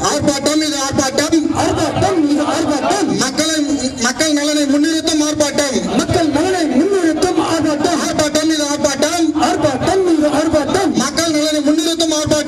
ஆர்ப்பாட்டம் இது ஆர்ப்பாட்டம். ஆர்ப்பாட்டம் இது ஆர்ப்பாட்டம். மக்களை மக்கள் நலனை முன்னிறுத்தும் ஆர்ப்பாட்டம். மக்கள் நலனை முன்னிறுத்தும் ஆர்ப்பாட்டம். ஆர்ப்பாட்டம் இது ஆர்ப்பாட்டம். ஆர்ப்பாட்டம் இது ஆர்ப்பாட்டம். மக்கள் நலனை முன்னிறுத்தும் ஆர்ப்பாட்டம்.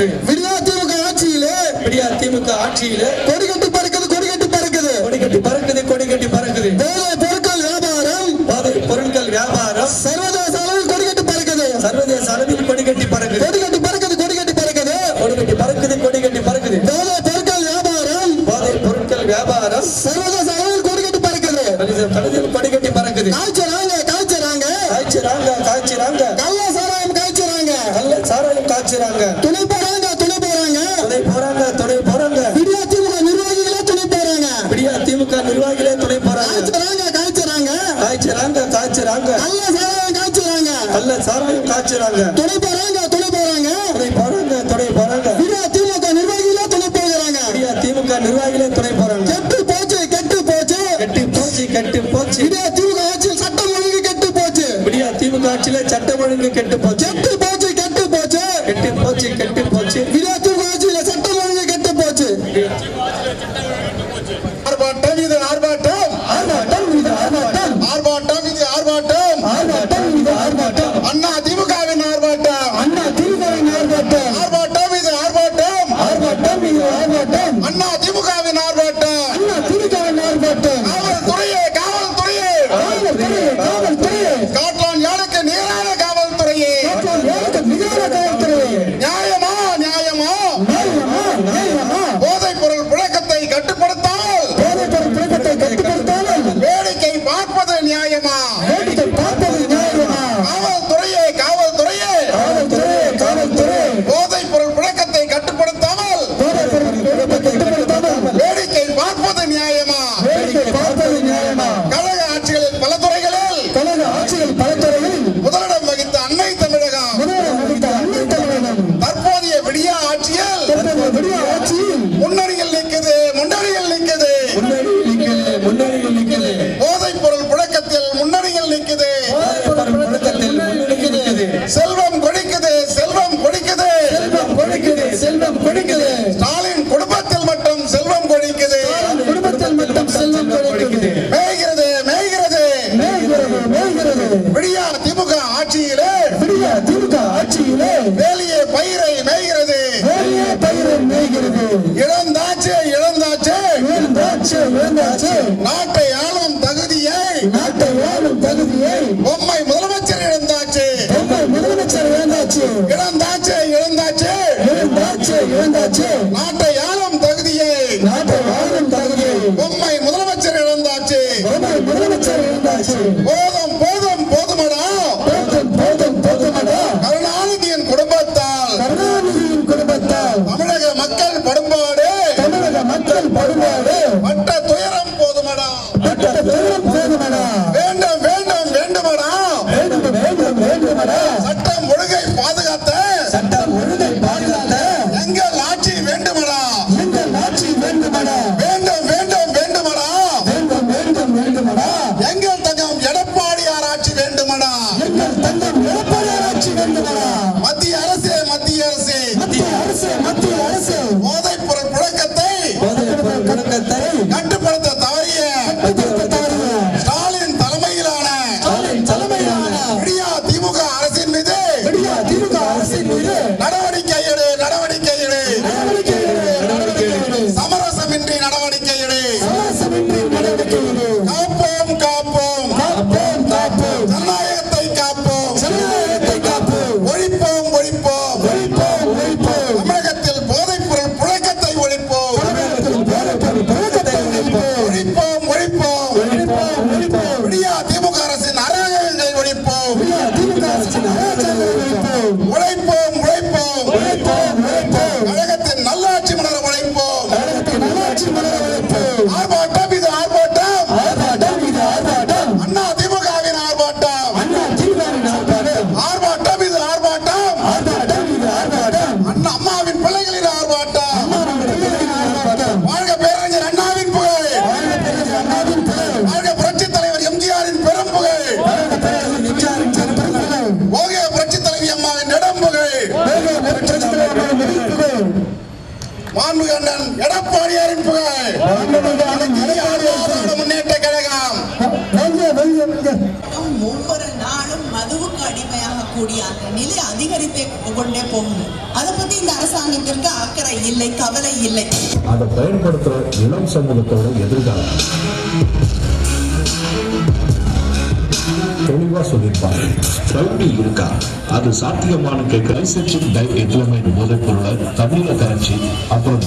வரலாற்று விடியா திமுக ஆட்சியில விடியா திமுக ஆட்சியில கொடிகட்டி பறக்குது கொடிகட்டி பறக்குது. கொடிகட்டி பறக்குது கொடிகட்டி பறக்குது. போதை பொருட்கள் வியாபாரம். போதை பொருட்கள் வியாபாரம். சர்வதேச அளவில் கொடிகட்டி பறக்குது. சர்வதேச அளவில் கொடிகட்டி பறக்குது. கொடிகட்டி பறக்குது கொடிகட்டி பறக்குது. கொடிகட்டி பறக்குது கொடிகட்டி பறக்குது. பொருட்கள் வியாபாரம். போதை பொருட்கள் வியாபாரம். சர்வதேச அளவில் கொடிகட்டி பறக்குது. கொடிகட்டி பறக்குது. காய்ச்சலாங்க காய்ச்சலாங்க காய்ச்சலாங்க காய்ச்சலாங்க கள்ள சாராயம் காய்ச்சலாங்க கள்ள சாராயம் காய்ச்சலாங்க காய்ச்சறாங்க. நல்ல சாராயம் நல்ல சாராயம் காய்ச்சறாங்க. துணை போறாங்க துணை போறாங்க. துணை போறாங்க துணை போறாங்க. இடியா போகிறாங்க. இடியா திமுக நிர்வாகிகளே துணை கெட்டு போச்சு கெட்டு போச்சு. கெட்டு போச்சு கெட்டு போச்சு. இடியா திமுக ஆட்சியில் சட்டம் கெட்டு போச்சு. இடியா திமுக ஆட்சியில சட்டம் ஒழுங்கு கெட்டு போச்சு. இழந்தாச்சு இழந்தாச்சு. இழந்தாச்சு இழந்தாச்சு. நாட்டை ஆளும் தகுதியை நாட்டை ஆளும் தகுதியை. பொம்மை முதலமைச்சர் இழந்தாச்சு. பொம்மை முதலமைச்சர் இழந்தாச்சு. இழந்தாச்சு இழந்தாச்சு. இழந்தாச்சு இழந்தாச்சு. நாட்டை மத்திய அரசு மத்திய அரசு. அரசு மத்திய அரசு. போதை பொருள் கட்டுப்படுத்த தவறிய கட்டுப்படுத்த தவறிய ஸ்டாலின் தலைமையிலான ஸ்டாலின் தலைமையிலான முன்னேற்ற கழகம். ஒவ்வொரு நாளும் மதுவுக்கு அடிமையாக கூடிய அந்த நிலை கொண்டே போகுது. அதை பத்தி இந்த அரசாங்கத்திற்கு அக்கறை இல்லை கவலை இல்லை. அதை பயன்படுத்துற இளம் சமூகத்தோட எதிர்காலம். தெளிவா சொல்லியிருப்பாங்க. இருக்கா? அது சாத்தியமான கேட்கிற டைசெப்ஷன் டைப் எத்திலமைட் போதைப் பொருளை தண்ணீரை கரைச்சி அப்புறம்